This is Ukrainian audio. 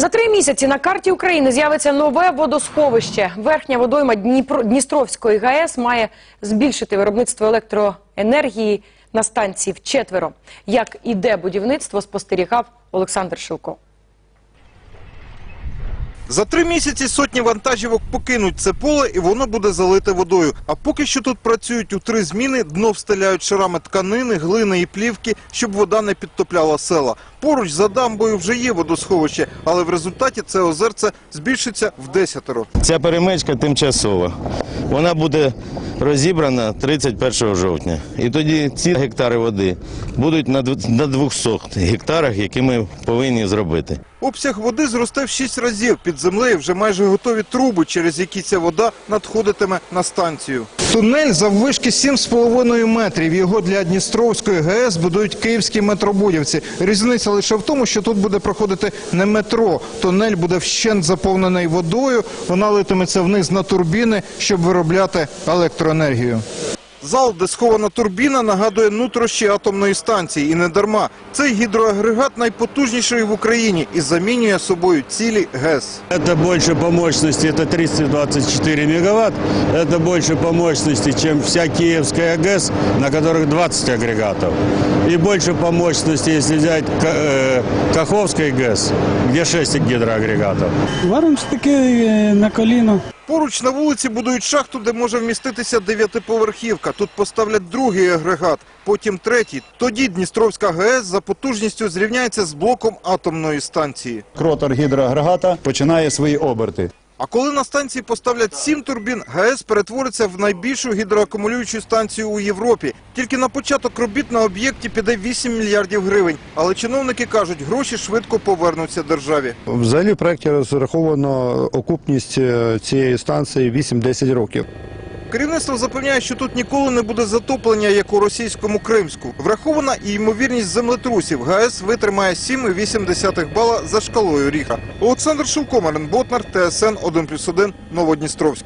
За три місяці на карті України з'явиться нове водосховище. Верхня водойма Дніпро... Дністровської ГАЕС має збільшити виробництво електроенергії на станції вчетверо. Як іде будівництво, спостерігав Олександр Шилко. За три місяці сотні вантажівок покинуть це поле і воно буде залите водою. А поки що тут працюють у три зміни, дно встеляють шарами тканини, глини і плівки, щоб вода не підтопляла села. Поруч за дамбою вже є водосховище, але в результаті це озерце збільшиться в десятеро. Ця перемичка тимчасова. Вона буде розібрана 31 жовтня. І тоді ці гектари води будуть на дв- на 200 гектарах, які ми повинні зробити. Обсяг води зросте в шість разів. Під землею вже майже готові труби, через які ця вода надходитиме на станцію. Тунель заввишки 7,5 метрів. Його для Дністровської ГЕС будують київські метробудівці. Різниця лише в тому, що тут буде проходити не метро. Тунель буде вщент заповнений водою. Вона литиметься вниз на турбіни, щоб виробляти електроенергію. Зал, де схована турбіна, нагадує нутрощі атомної станції. І не дарма. Цей гідроагрегат найпотужніший в Україні і замінює собою цілі ГЕС. Это больше по мощности, это 324 мегаватт. Это больше по мощности, чем вся Киевская ГЭС, на которых 20 агрегатов. И больше по мощности, если взять Ка- э, Каховской ГЭС, где 6 гидроагрегатов. Варимося таки е, на коліно. Поруч на вулиці будують шахту, де може вміститися дев'ятиповерхівка. Тут поставлять другий агрегат, потім третій. Тоді Дністровська ГЕС за потужністю зрівняється з блоком атомної станції. кротор гідроагрегата починає свої оберти. А коли на станції поставлять сім турбін, ГАЕС перетвориться в найбільшу гідроакумулюючу станцію у Європі. Тільки на початок робіт на об'єкті піде 8 мільярдів гривень. Але чиновники кажуть, гроші швидко повернуться державі. Взагалі в проєкті розраховано окупність е, цієї станції 8-10 років. Керівництво запевняє, що тут ніколи не буде затоплення, як у російському Кримську. Врахована і ймовірність землетрусів. ГАЕС витримає 7,8 бала за шкалою Ріха. Олександр Шилко, Марин Ботнар, ТСН 1+,1, Новодністровськ.